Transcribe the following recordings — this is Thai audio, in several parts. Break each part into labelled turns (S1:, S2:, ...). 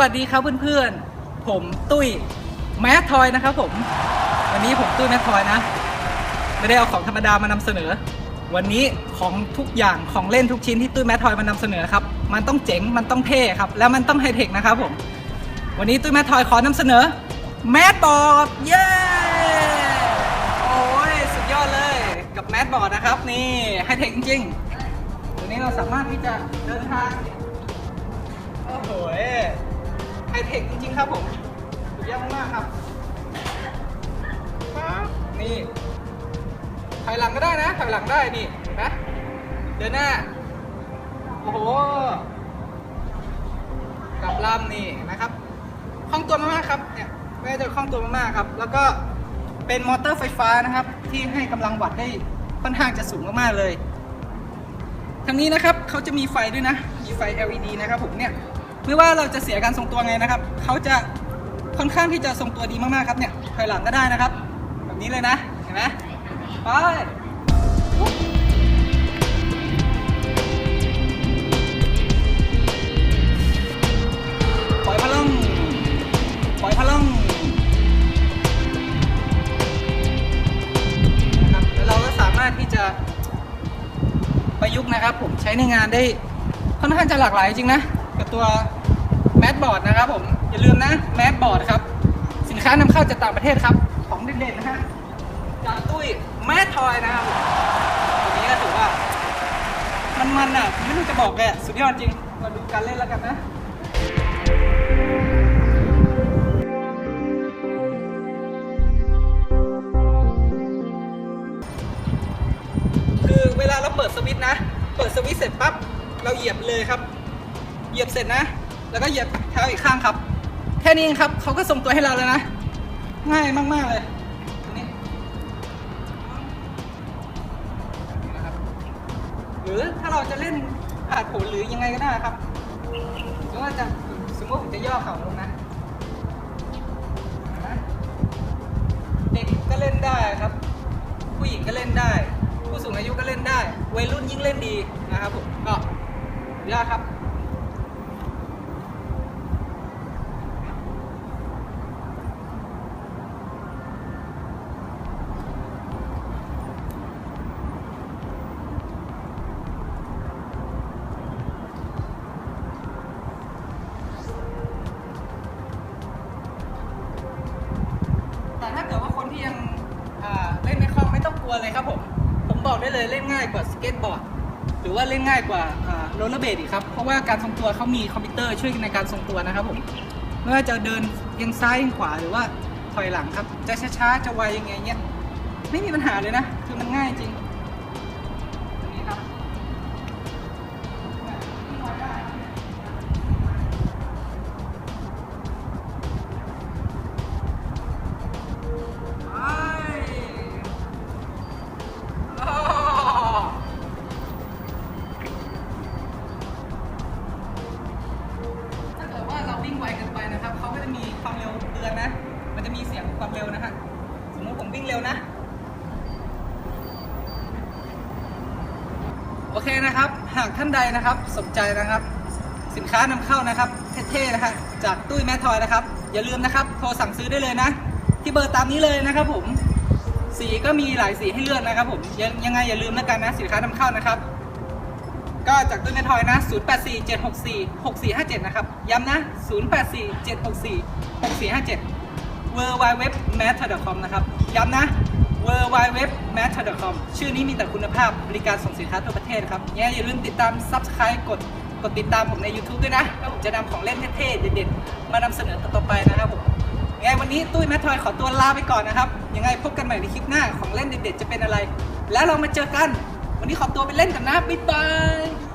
S1: วัสดีครับเพื่อนๆ ผมตุ้ยแมททอยนะครับผม วันนี้ผมตุ้ยแมททอยนะ ไม่ได้เอาของธรรมดามานำเสนอ วันนี้ของทุกอย่างของเล่นทุกชิ้นที่ตุ้ยแมททอยมานำเสนอครับ มันต้องเจ๋ง มันต้องเท่ครับ แล้วมันต้องไฮเทคนะครับผม วันนี้ตุ้ยแมททอยขอนำเสนอแมทบอร์ดเย้ โอ้ยสุดยอดเลยกับแมทบอร์ดนะครับนี่ไฮเทคจริงๆตัวนี้เราสามารถที่จะเดินทางโอ้โห เทคจริงๆครับผมสุดยอดมากๆครับครับนี่ถอยหลังก็ได้นะถอยหลังได้นี่นไหมเดินหน้าโอ้โหกลับลำนี่นะครับคล่องตัวมากๆครับเนี่ยไม่ได้จะคล่องตัวมากๆครับ แล้วก็เป็นมอเตอร์ไฟฟ้านะครับ ที่ให้กำลังวัตต์ได้ค่อนข้างจะสูงมากๆเลยทางนี้นะครับเขาจะมีไฟด้วยนะ มีไฟ LED นะครับผมเนี่ย ไม่ว่าเราจะเสียการทรงตัวไงนะครับ เขาจะค่อนข้างที่จะทรงตัวดีมากๆครับเนี่ยถอยหลังก็ได้นะครับ แบบนี้เลยนะ เห็นไหมไปปล่อยพลังปล่อยพลังนะครับแล้วเราก็สามารถที่จะประยุกต์นะครับ ผมใช้ในงานได้ค่อนข้างจะหลากหลายจริงนะ กับตัวแมทบอร์ดนะครับผมอย่าลืมนะแมทบอร์ดครับ สินค้านำเข้าจากต่างประเทศครับ ของเด่นๆนะฮะจากตุ้ยแมททอยนะครับผมตัวนี้ก็ถือว่า มันๆอะไม่รู้จะบอกเลยสุดยอดจริงมาดูการเล่นแล้วกันนะคือเวลาเราเปิดสวิตช์นะ เปิดสวิตช์เสร็จปั๊บ เราเหยียบเลยครับ ยียบเสร็จนะ แล้วก็เหยียบเท้าอีกข้างครับ แค่นี้เองครับเขาก็ส่งตัวให้เราแล้วนะ ง่ายมาก ๆ เลยนี้นะครับหรือถ้าเราจะเล่นผ่าดผลหรือยังไงก็ได้ครับหรือว่าจะสมมติผมจะย่อเข่าลงนะนะเด็กก็เล่นได้ครับ ผู้หญิงก็เล่นได้ ผู้สูงอายุก็เล่นได้ วัยรุ่นยิ่งเล่นดีนะครับผมก็ยากครับ แต่ถ้าเกิดว่าคน ที่ยังเล่นไม่คล่องไม่ต้องกลัวเลยครับผม ผมบอกได้เลยเล่นง่ายกว่าสเก็ตบอร์ดหรือว่าเล่นง่ายกว่าโรลเลอร์เบดอีกครับ เพราะว่าการทรงตัวเขามีคอมพิวเตอร์ช่วยในการทรงตัวนะครับผมไม่ว่าจะเดินยังซ้ายยังขวาหรือว่าถอยหลังครับ จะช้าๆจะไวยังไงเนี้ยไม่มีปัญหาเลยนะ คือมันง่ายจริง มันจะมีเสียงความเร็วนะฮะ สมมติผมวิ่งเร็วนะ โอเคนะครับ หากท่านใดนะครับสนใจนะครับ สินค้านำเข้านะครับเท่ๆนะครับจากตุ้ยแมททอยนะครับ อย่าลืมนะครับ โทรสั่งซื้อได้เลยนะ ที่เบอร์ตามนี้เลยนะครับผม สีก็มีหลายสีให้เลือกนะครับผมยังยังไงอย่าลืมแล้วกันนะ สินค้านำเข้านะครับก็จากตุ้ยแมททอยนะ 0847646457 นะครับ ย้ำนะ 0847646457 w w w m a t c o m นะครับ ย้ำนะ w w w m a t c o m ชื่อนี้มีแต่คุณภาพบริการส่งสินค้าทั่วประเทศครับยังไงอย่าลืมติดตาม Subscribe กดกดติดตามผมใน YouTube ด้วยนะ แล้วผมจะนำของเล่นเท่ๆ เด็ดๆ มานำเสนอต่อไปนะครับผมยังไงวันนี้ตุ้ยแมททอยขอตัวลาไปก่อนนะครับ ยังไงพบกันใหม่ในคลิปหน้าของเล่นเด็ดๆ จะเป็นอะไร แล้วเรามาเจอกัน วันนี้ขอตัวไปเล่นกันนะ บ๊ายบาย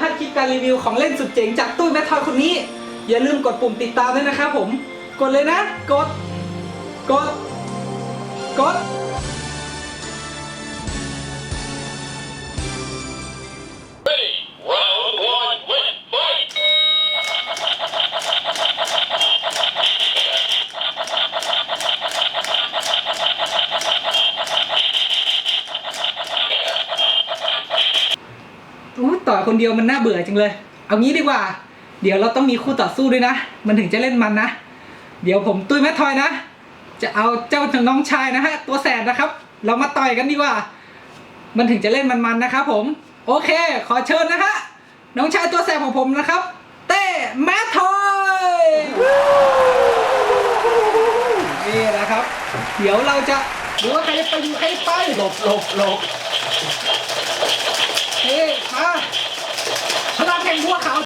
S1: พลาดคลิปการรีวิวของเล่นสุดเจ๋งจากตู้แมททอยคนนี้ อย่าลืมกดปุ่มติดตามด้วยนะครับผม กดเลยนะ กด กด กด ต่อยคนเดียวมันน่าเบื่อจังเลย เอางี้ดีกว่า เดี๋ยวเราต้องมีคู่ต่อสู้ด้วยนะ มันถึงจะเล่นมันนะ เดี๋ยวผมตุ้ยแม่ทอยนะ จะเอาเจ้าน้องชายนะฮะตัวแสบนะครับ เรามาต่อยกันดีกว่า มันถึงจะเล่นมันๆนะครับผม โอเค ขอเชิญนะฮะ น้องชายตัวแสบของผมนะครับ เต้แม่ทอยนี่นะครับ เดี๋ยวเราจะดูว่าใครจะไปดูใครจะไป
S2: หลบหลบหลบ
S1: มาสนับแข่งพวกเขา